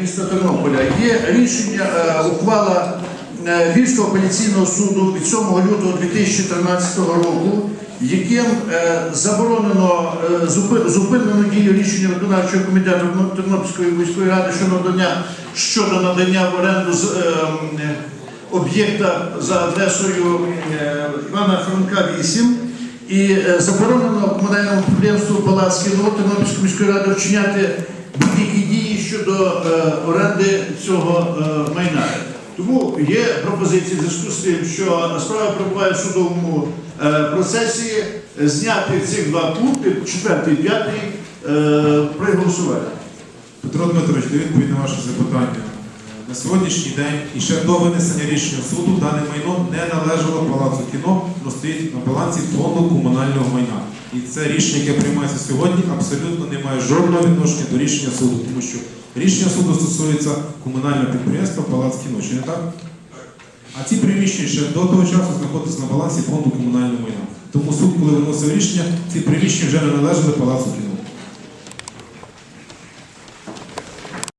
міста Тернополя. Є рішення, е, ухвала е, Львівського апеляційного суду від 7 лютого 2013 року, яким е, заборонено зупи- зупинено дію рішення виконавчого комітету Тернопільської міської ради щодо надання щодо надання в оренду з об'єкта за адресою Івана Франка 8 і заборонено комунальному підприємству Палац кіно Тернопільської міської ради вчиняти будь-які дії щодо е, оренди цього е, майна. Тому є пропозиції в зв'язку з тим, що справа перебуває в судовому е, процесі, зняти цих два пункти, четвертий і п'ятий, е, при голосуванні. Петро Дмитрович, до відповідь на ваше запитання. На сьогоднішній день і ще до винесення рішення суду дане майно не належало Палацу кіно, воно стоїть на балансі фонду комунального майна. І це рішення, яке приймається сьогодні, абсолютно не має жодного відношення до рішення суду, тому що рішення суду стосується комунального підприємства Палац кіно. Чи не так? А ці приміщення ще до того часу знаходяться на балансі фонду комунального майна. Тому суд, коли виносив рішення, ці приміщення вже не належали Палацу кіно.